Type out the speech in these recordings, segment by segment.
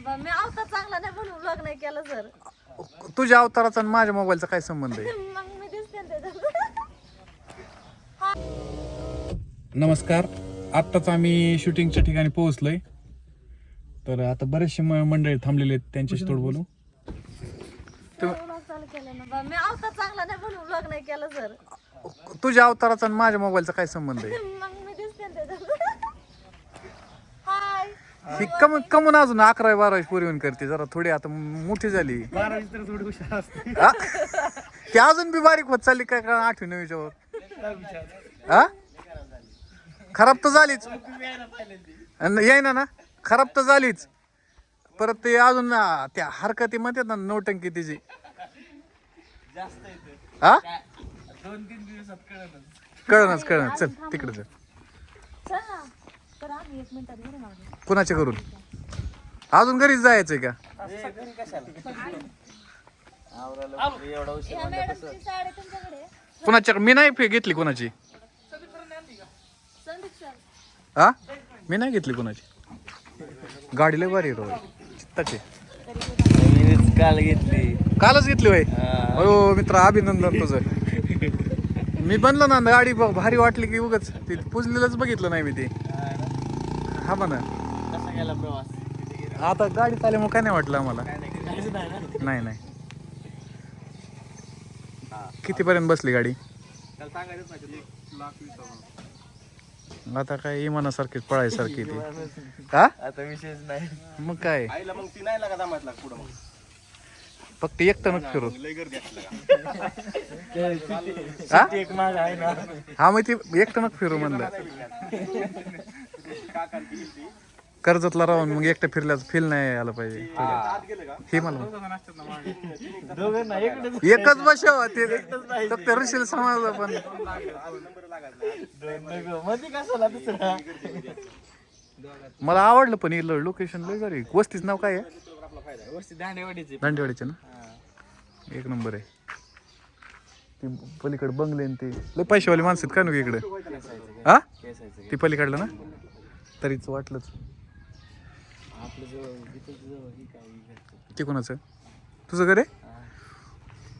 मी आवता चांगला नाही म्हणून लग्न नाही केलं सर. तुझ्या अवताराचा आणि माझ्या मोबाईलचा काय संबंध आहे? मग मी दिसते ना त्याच्यात नमस्कार. आत्ताच आम्ही शूटिंगच्या ठिकाणी पोहोचलोय. तर आता बरेचसे म- मंडळी थांबलेले आहेत त्यांच्याशी थोडं बोलू. एवढं चालू केलं ना बा, मी आवता चांगला नाही म्हणून लग्न नाही केलं सर. तुझ्या अवताराचा आणि माझ्या मोबाईलचा काय संबंध आहे? मग मी दिसते ना त्याच्यात हाय ही कम कमून अजून अकरावी बारावी पोरी येऊन करते जरा थोडी आता मोठी झाली. बारावी तर थोडी हुशार असते. हा? ती अजून बी बारीक होत चालली काय का आठवी नववीच्या वर. हा? खराब तर झालीच. आणि येई ना? ना खराब तर झालीच. परत ते अजून त्या हरकती म्हणतात ना नौटंकी तिची. हा? दोन तीन दिवसात कळणच कळणच चल तिकडे चल. चल. ना कुणाच्या करून? अजून घरीच जायचंय का? कुणाच्या मी नाही फे- घेतली कुणाची. हा मी नाही घेतली कुणाची. गाडी लय भारी रोज चित्ताची. मीच काल घेतली कालच घेतली वय हा. मित्र अभिनंदन तुझं. मी बनलो ना गाडी भारी वाटली की उगच. ती पुजलेलंच बघितलं नाही मी ती. हा म्हणा कसा गेला प्रवास? आता काय नाही वाटलं आम्हाला. नाही ना? नाही कितीपर्यंत बसली गाडी? आता काय इमानासारखी पळायसारखी ती. हा? आता विशेष नाही. मग काय? मग ती नाही लागा दामात लाग पुढं मग. फक्त एकटं फिरू. गर्दी असते हा? माग ना? हा ती एकटं फिरू म्हणलं. कर्जतला राहून मग एकटं फिरल्याचं फील नाही आलं पाहिजे. हे मला म्हण. एकच बसव ते फक्त ऋषील समजलं पण. मला आवडलं पण हे लोकेशन लय जरी वस्तीच नाव काय आहे? दांडेवाडीचे ना? एक नंबर आहे. ती पलीकडे बंगले ते. लय पैशावाली माणसं आहेत का नको इकडे? हा? ती पलीकडलं ना? तरीच वाटलंच. आपलं जवळ इथं जवळ ही काय घरचं. ते कोणाचं? तुझं घर आहे?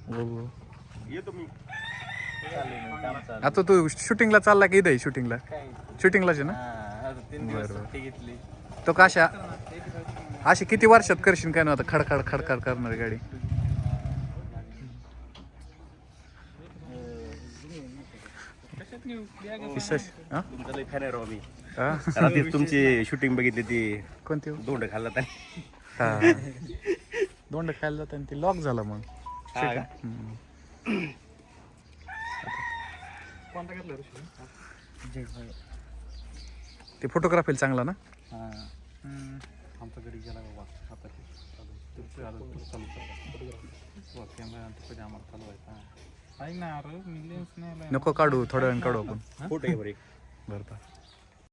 हो, हो. येतो मी. आता तू शूटिंगला चालला की इथं शूटिंगला शूटिंगलाच आहे ना? हा आता बरं, घेतली. तो कशा अशी किती वर्षात करशील काय नव्हतं खडखड खडखड करणार गाडी? हा? तुमचं आहे राव मी हा? रात्री तुमची शूटिंग बघितली ती कोणती हो? दोंड खाल्ला त्याने हा दोंड खायला जात आणि ती लॉक झाला मग हा का? हम्म. ते फोटोग्राफीला चांगला ना आमचा घरी गेला बाबा आता चालू चालू आम्हाला लेन्स नाही लावला. नको काढू थोड्या वेळ काढू आपण. फोटो बरं बरं